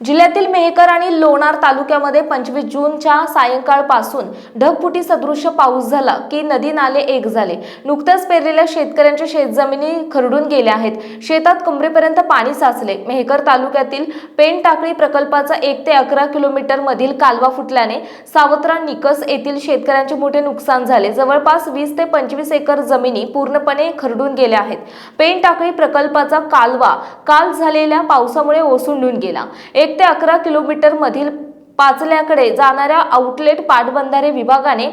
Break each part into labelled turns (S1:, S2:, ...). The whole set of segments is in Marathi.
S1: जिल्ह्यातील मेहकर आणि लोणार तालुक्यामध्ये पंचवीस जूनच्या सायंकाळपासून ढगफुटी सदृश पाऊस झाला की नदी नाले एक झाले. नुकत्याच पेरलेल्या शेतकऱ्यांच्या शेतजमिनी खरडून गेल्या आहेत. शेतात कमरेपर्यंत पाणी साचले. मेहकर तालुक्यातील पेन टाकळी प्रकल्पाचा एक ते अकरा किलोमीटर मधील कालवा फुटल्याने सावत्रा निकस येथील शेतकऱ्यांचे मोठे नुकसान झाले. जवळपास वीस ते पंचवीस एकर जमिनी पूर्णपणे खरडून गेल्या आहेत. पेन टाकळी प्रकल्पाचा कालवा काल झालेल्या पावसामुळे ओसंडून गेला. एक ते अकरा किलोमीटर मधील पाचल्याकडे जाणाऱ्या आउटलेट पाटबंधारे विभागाने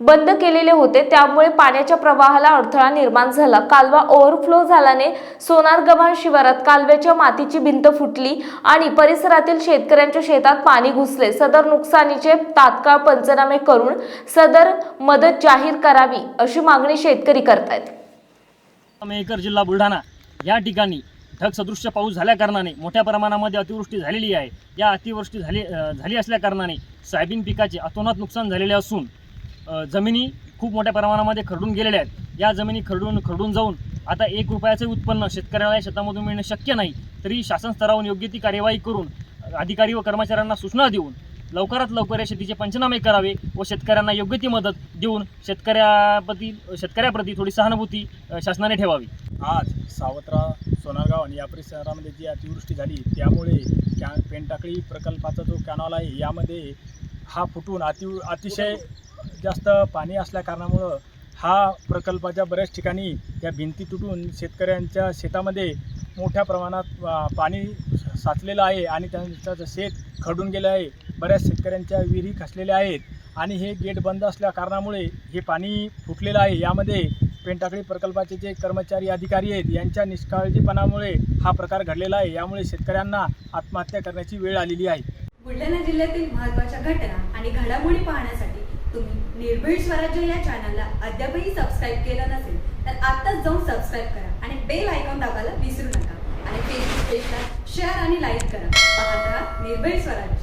S1: बंद केलेले होते. त्यामुळे पाण्याच्या प्रवाहाला अडथळा निर्माण झाला. कालवा ओव्हरफ्लो झाल्याने सोनार गव्हाण शिवारात कालव्याच्या मातीची भिंत फुटली आणि परिसरातील शेतकऱ्यांच्या शेतात पाणी घुसले. सदर नुकसानीचे तात्काळ पंचनामे करून सदर मदत जाहीर करावी अशी मागणी शेतकरी करतायत.
S2: मेहकर जिल्हा बुलढाणा या ठिकाणी. ढगसदृश्य पाऊस झाल्याकारणाने मोठ्या प्रमाणामध्ये अतिवृष्टी झालेली आहे. या अतिवृष्टी झाली झाली असल्याकारणाने सोयाबीन पिकाचे अतोनात नुकसान झालेले असून जमिनी खूप मोठ्या प्रमाणामध्ये खरडून गेलेल्या आहेत. या जमिनी खरडून खरडून जाऊन आता एक रुपयाचे उत्पन्न शेतकऱ्याला शेतामधून मिळणं शक्य नाही तरी शासन स्तरावरून योग्य ती कार्यवाही करून अधिकारी व कर्मचाऱ्यांना सूचना देऊन लवकरात लवकर या शेतीचे पंचनामे करावे व शेतकऱ्यांना योग्य ती मदत देऊन शेतकऱ्याप्रती शेतकऱ्याप्रती थोडी सहानुभूती शासनाने ठेवावी.
S3: आज सावत्रा सोनारगाव आणि या परिसरामध्ये जी अतिवृष्टी झाली त्यामुळे कॅ पेनटाकळी प्रकल्पाचा जो कॅनॉल आहे यामध्ये हा फुटून अति अतिशय जास्त पाणी असल्या कारणामुळं हा प्रकल्पाच्या बऱ्याच ठिकाणी या भिंती तुटून शेतकऱ्यांच्या शेतामध्ये मोठ्या प्रमाणात पाणी साचलेलं आहे आणि त्यांचं शेत खडून गेलं आहे बऱ्याच शेतकऱ्यांच्या विहिरी खसलेल्या आहेत आणि हे गेट बंद असल्या कारणामुळे हे पाणी फुटलेलं आहे. यामध्ये पेनटाकळी प्रकल्पाचे जे कर्मचारी अधिकारी आहेत यांच्या निष्काळजीपणामुळे हा प्रकार घडलेला आहे. यामुळे शेतकऱ्यांना आत्महत्या करण्याची वेळ आलेली आहे.
S4: बुलढाणा जिल्ह्यातील महत्त्वाच्या घटना आणि घडामोडी पाहण्यासाठी तुम्ही निर्भीड स्वराज्य या चॅनलला अद्यापही सबस्क्राईब केलं नसेल तर आत्ताच जाऊन सबस्क्राईब करा आणि बेल आयकॉन दाबायला विसरू नका. आणि फेसबुक पेजला शेअर आणि लाईक करा. पाहत राहा निर्भीड स्वराज्य.